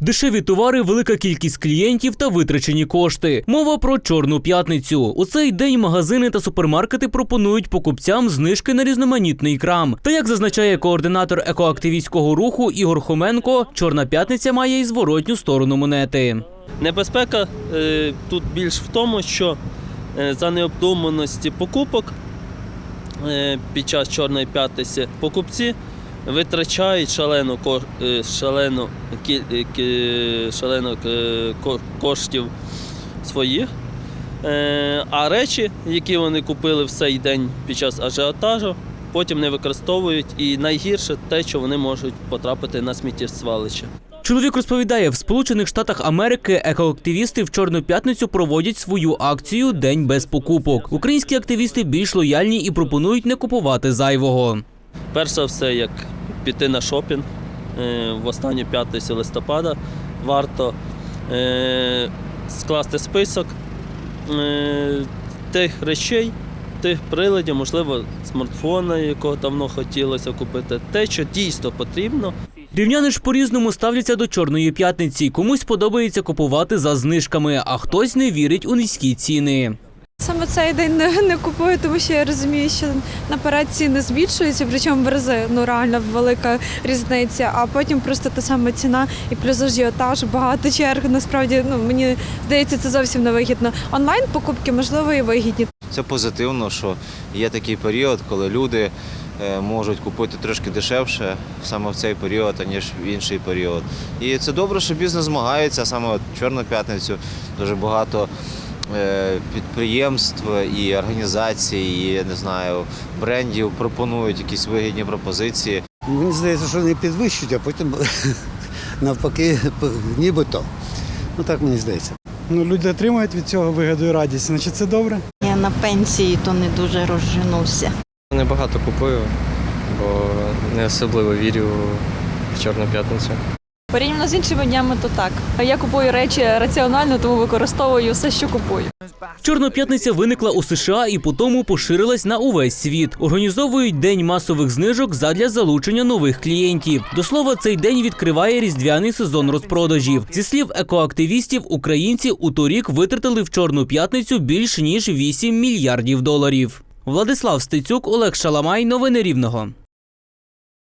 Дешеві товари, велика кількість клієнтів та витрачені кошти. Мова про чорну п'ятницю. У цей день магазини та супермаркети пропонують покупцям знижки на різноманітний крам. Та як зазначає координатор екоактивістського руху Ігор Хоменко, чорна п'ятниця має і зворотню сторону монети. Небезпека е, тут більш в тому, що е, за необдуманості покупок е, під час Чорної п'ятниці покупці витрачають шалену, е, шалену, е, шалену е, коштів своїх. А речі, які вони купили в цей день під час ажіотажу, потім не використовують. І найгірше те, що вони можуть потрапити на сміттєзвалище. Чоловік розповідає, в Сполучених Штатах Америки екоактивісти в Чорну п'ятницю проводять свою акцію День без покупок. Українські активісти більш лояльні і пропонують не купувати зайвого. Перш за все, як піти на шопінг е, в останню п'ятницю листопада, варто е, скласти список е, тих речей, тих приладів, можливо, смартфона, якого давно хотілося купити, те, що дійсно потрібно. Рівняни ж по-різному ставляться до Чорної п'ятниці. Комусь подобається купувати за знижками, а хтось не вірить у низькі ціни. Саме цей день не, не купую, тому що я розумію, що наперед ціни збільшуються, причому в рази ну реально велика різниця. А потім просто та сама ціна і плюс ажіотаж, багато черг. Насправді ну мені здається, це зовсім не вигідно. Онлайн покупки можливо і вигідні. Це позитивно, що є такий період, коли люди е, можуть купити трошки дешевше саме в цей період, аніж в інший період. І це добре, що бізнес змагається саме от Чорну п'ятницю. Дуже багато підприємств і організацій, і я не знаю, брендів пропонують якісь вигідні пропозиції. Мені здається, що вони підвищують, а потім навпаки, нібито. Ну так мені здається. Ну, люди отримують від цього вигоду і радість, значить це добре. Я на пенсії, то не дуже розженуся. Небагато купую, бо не особливо вірю в Чорну п'ятницю. Порівняно з іншими днями, то так. Я купую речі раціонально, тому використовую все, що купую. Чорна п'ятниця виникла у США і потім поширилась на увесь світ. Організовують день масових знижок задля залучення нових клієнтів. До слова, цей день відкриває різдвяний сезон розпродажів. Зі слів екоактивістів, українці у торік витратили в чорну п'ятницю більш ніж 8 мільярдів доларів. Владислав Стецюк, Олег Шаламай. Новини Рівного.